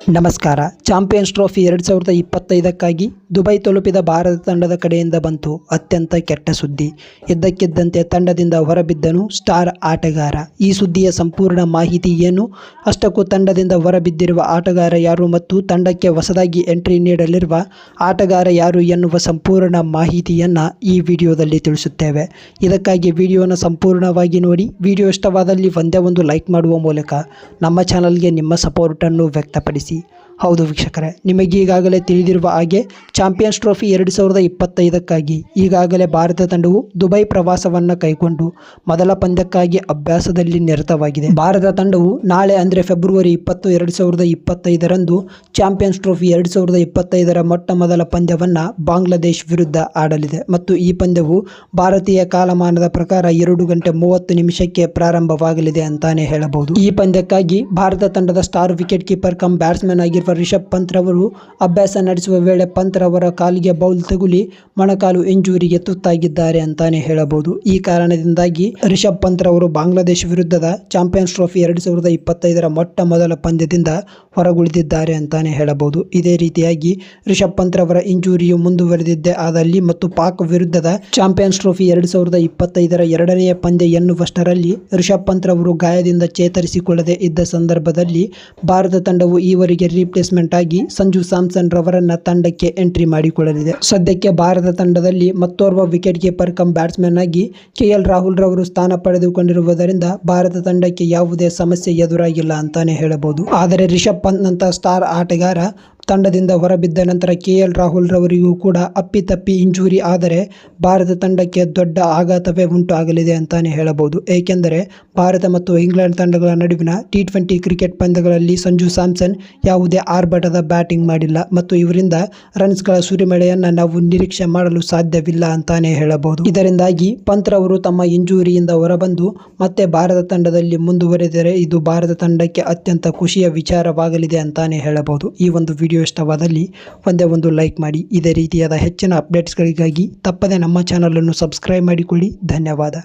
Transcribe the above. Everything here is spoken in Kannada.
ನಮಸ್ಕಾರ. ಚಾಂಪಿಯನ್ಸ್ ಟ್ರೋಫಿ ಎರಡು ಸಾವಿರದ ಇಪ್ಪತ್ತೈದಕ್ಕಾಗಿ ದುಬೈ ತಲುಪಿದ ಭಾರತ ತಂಡದ ಕಡೆಯಿಂದ ಬಂತು ಅತ್ಯಂತ ಕೆಟ್ಟ ಸುದ್ದಿ. ಇದ್ದಕ್ಕಿದ್ದಂತೆ ತಂಡದಿಂದ ಹೊರಬಿದ್ದನು ಸ್ಟಾರ್ ಆಟಗಾರ. ಈ ಸುದ್ದಿಯ ಸಂಪೂರ್ಣ ಮಾಹಿತಿ ಏನು? ಅಷ್ಟಕ್ಕೂ ತಂಡದಿಂದ ಹೊರಬಿದ್ದಿರುವ ಆಟಗಾರ ಯಾರು ಮತ್ತು ತಂಡಕ್ಕೆ ಹೊಸದಾಗಿ ಎಂಟ್ರಿ ನೀಡಲಿರುವ ಆಟಗಾರ ಯಾರು ಎನ್ನುವ ಸಂಪೂರ್ಣ ಮಾಹಿತಿಯನ್ನು ಈ ವಿಡಿಯೋದಲ್ಲಿ ತಿಳಿಸುತ್ತೇವೆ. ಇದಕ್ಕಾಗಿ ವಿಡಿಯೋನ ಸಂಪೂರ್ಣವಾಗಿ ನೋಡಿ, ವಿಡಿಯೋ ಇಷ್ಟವಾದಲ್ಲಿ ಒಂದೇ ಒಂದು ಲೈಕ್ ಮಾಡುವ ಮೂಲಕ ನಮ್ಮ ಚಾನಲ್ಗೆ ನಿಮ್ಮ ಸಪೋರ್ಟನ್ನು ವ್ಯಕ್ತಪಡಿಸಿ ಹೌದು ವೀಕ್ಷಕರೇ, ನಿಮಗೆ ಈಗಾಗಲೇ ತಿಳಿದಿರುವ ಹಾಗೆ ಚಾಂಪಿಯನ್ಸ್ ಟ್ರೋಫಿ ಎರಡು ಸಾವಿರದ ಇಪ್ಪತ್ತೈದಕ್ಕಾಗಿ ಈಗಾಗಲೇ ಭಾರತ ತಂಡವು ದುಬೈ ಪ್ರವಾಸವನ್ನು ಕೈಗೊಂಡು ಮೊದಲ ಪಂದ್ಯಕ್ಕಾಗಿ ಅಭ್ಯಾಸದಲ್ಲಿ ನಿರತವಾಗಿದೆ. ಭಾರತ ತಂಡವು ನಾಳೆ ಅಂದರೆ ಫೆಬ್ರವರಿ ಇಪ್ಪತ್ತು ಎರಡು ಸಾವಿರದ ಇಪ್ಪತ್ತೈದರಂದು ಚಾಂಪಿಯನ್ಸ್ ಟ್ರೋಫಿ ಎರಡು ಸಾವಿರದ ಇಪ್ಪತ್ತೈದರ ಮೊಟ್ಟ ಮೊದಲ ಪಂದ್ಯವನ್ನು ಬಾಂಗ್ಲಾದೇಶ್ ವಿರುದ್ಧ ಆಡಲಿದೆ. ಮತ್ತು ಈ ಪಂದ್ಯವು ಭಾರತೀಯ ಕಾಲಮಾನದ ಪ್ರಕಾರ ಎರಡು ಗಂಟೆ ಮೂವತ್ತು ನಿಮಿಷಕ್ಕೆ ಪ್ರಾರಂಭವಾಗಲಿದೆ ಅಂತಾನೆ ಹೇಳಬಹುದು. ಈ ಪಂದ್ಯಕ್ಕಾಗಿ ಭಾರತ ತಂಡದ star wicket keeper cum batsman ಆಗಿರುವ ರಿಷಬ್ ಪಂತ್ ರವರು ಅಭ್ಯಾಸ ನಡೆಸುವ ವೇಳೆ ಪಂತ್ ರವರ ಕಾಲಿಗೆ ಬೌಲ್ ತಗುಲಿ ಮೊಣಕಾಲು ಇಂಜುರಿಗೆ ತುತ್ತಾಗಿದ್ದಾರೆ ಅಂತಾನೆ ಹೇಳಬಹುದು. ಈ ಕಾರಣದಿಂದಾಗಿ ರಿಷಬ್ ಪಂತ್ ರವರು ಬಾಂಗ್ಲಾದೇಶ ವಿರುದ್ಧದ ಚಾಂಪಿಯನ್ಸ್ ಟ್ರೋಫಿ ಎರಡು ಸಾವಿರದ ಇಪ್ಪತ್ತೈದರ ಮೊಟ್ಟ ಮೊದಲ ಪಂದ್ಯದಿಂದ ಹೊರಗುಳಿದಿದ್ದಾರೆ ಅಂತಾನೆ ಹೇಳಬಹುದು. ಇದೇ ರೀತಿಯಾಗಿ ರಿಷಬ್ ಪಂತ್ ರವರ ಇಂಜುರಿಯು ಮುಂದುವರೆದಿದ್ದೇ ಆದಲ್ಲಿ ಮತ್ತು ಪಾಕ್ ವಿರುದ್ಧದ ಚಾಂಪಿಯನ್ಸ್ ಟ್ರೋಫಿ ಎರಡು ಸಾವಿರದ ಇಪ್ಪತ್ತೈದರ ಎರಡನೆಯ ಪಂದ್ಯ ಎನ್ನುವಷ್ಟರಲ್ಲಿ ರಿಷಬ್ ಪಂತ್ ರವರು ಗಾಯದಿಂದ ಚೇತರಿಸಿಕೊಳ್ಳದೆ ಇದ್ದ ಸಂದರ್ಭದಲ್ಲಿ ಭಾರತ ತಂಡವು ಈವರೆಗೆ ರೀಪ್ಲೇಸ್ಮೆಂಟ್ ಆಗಿ ಸಂಜು ಸ್ಯಾಮ್ಸನ್ ರವರನ್ನ ತಂಡಕ್ಕೆ ಎಂಟ್ರಿ ಮಾಡಿಕೊಳ್ಳಲಿದೆ. ಸದ್ಯಕ್ಕೆ ಭಾರತ ತಂಡದಲ್ಲಿ ಮತ್ತೋರ್ವ ವಿಕೆಟ್ ಕೀಪರ್ ಕಮ್ ಬ್ಯಾಟ್ಸ್ಮನ್ ಆಗಿ ಕೆಎಲ್ ರಾಹುಲ್ ರವರು ಸ್ಥಾನ ಪಡೆದುಕೊಂಡಿರುವುದರಿಂದ ಭಾರತ ತಂಡಕ್ಕೆ ಯಾವುದೇ ಸಮಸ್ಯೆ ಎದುರಾಗಿಲ್ಲ ಅಂತಾನೆ ಹೇಳಬಹುದು. ಆದರೆ ರಿಷಬ್ ಪಂತ್ ನಂತ ಸ್ಟಾರ್ ಆಟಗಾರ ತಂಡದಿಂದ ಹೊರಬಿದ್ದ ನಂತರ ಕೆ ಎಲ್ ರಾಹುಲ್ ರವರಿಗೂ ಕೂಡ ಅಪ್ಪಿತಪ್ಪಿ ಇಂಜುರಿ. ಆದರೆ ಭಾರತ ತಂಡಕ್ಕೆ ದೊಡ್ಡ ಆಘಾತವೇ ಉಂಟು ಆಗಲಿದೆ ಅಂತಾನೆ ಹೇಳಬಹುದು. ಏಕೆಂದರೆ ಭಾರತ ಮತ್ತು ಇಂಗ್ಲೆಂಡ್ ತಂಡಗಳ ನಡುವಿನ ಟಿ ಟ್ವೆಂಟಿ ಕ್ರಿಕೆಟ್ ಪಂದ್ಯಗಳಲ್ಲಿ ಸಂಜು ಸ್ಯಾಮ್ಸನ್ ಯಾವುದೇ ಆರ್ಭಟದ ಬ್ಯಾಟಿಂಗ್ ಮಾಡಿಲ್ಲ ಮತ್ತು ಇವರಿಂದ ರನ್ಸ್ಗಳ ಸುರಿಮಳೆಯನ್ನು ನಾವು ನಿರೀಕ್ಷೆ ಮಾಡಲು ಸಾಧ್ಯವಿಲ್ಲ ಅಂತಾನೆ ಹೇಳಬಹುದು. ಇದರಿಂದಾಗಿ ಪಂತ್ ರವರು ತಮ್ಮ ಇಂಜುರಿಯಿಂದ ಹೊರಬಂದು ಮತ್ತೆ ಭಾರತ ತಂಡದಲ್ಲಿ ಮುಂದುವರೆದರೆ ಇದು ಭಾರತ ತಂಡಕ್ಕೆ ಅತ್ಯಂತ ಖುಷಿಯ ವಿಚಾರವಾಗಲಿದೆ ಅಂತಾನೆ ಹೇಳಬಹುದು. ಈ ಒಂದು ವಿಡಿಯೋ ಇಷ್ಟವಾದಲ್ಲಿ ಒಂದೇ ಒಂದು ಲೈಕ್ ಮಾಡಿ. ಇದೇ ರೀತಿಯಾದ ಹೆಚ್ಚಿನ ಅಪ್ಡೇಟ್ಸ್ಗಳಿಗಾಗಿ ತಪ್ಪದೆ ನಮ್ಮ ಚಾನಲನ್ನು ಸಬ್ಸ್ಕ್ರೈಬ್ ಮಾಡಿಕೊಳ್ಳಿ. ಧನ್ಯವಾದ.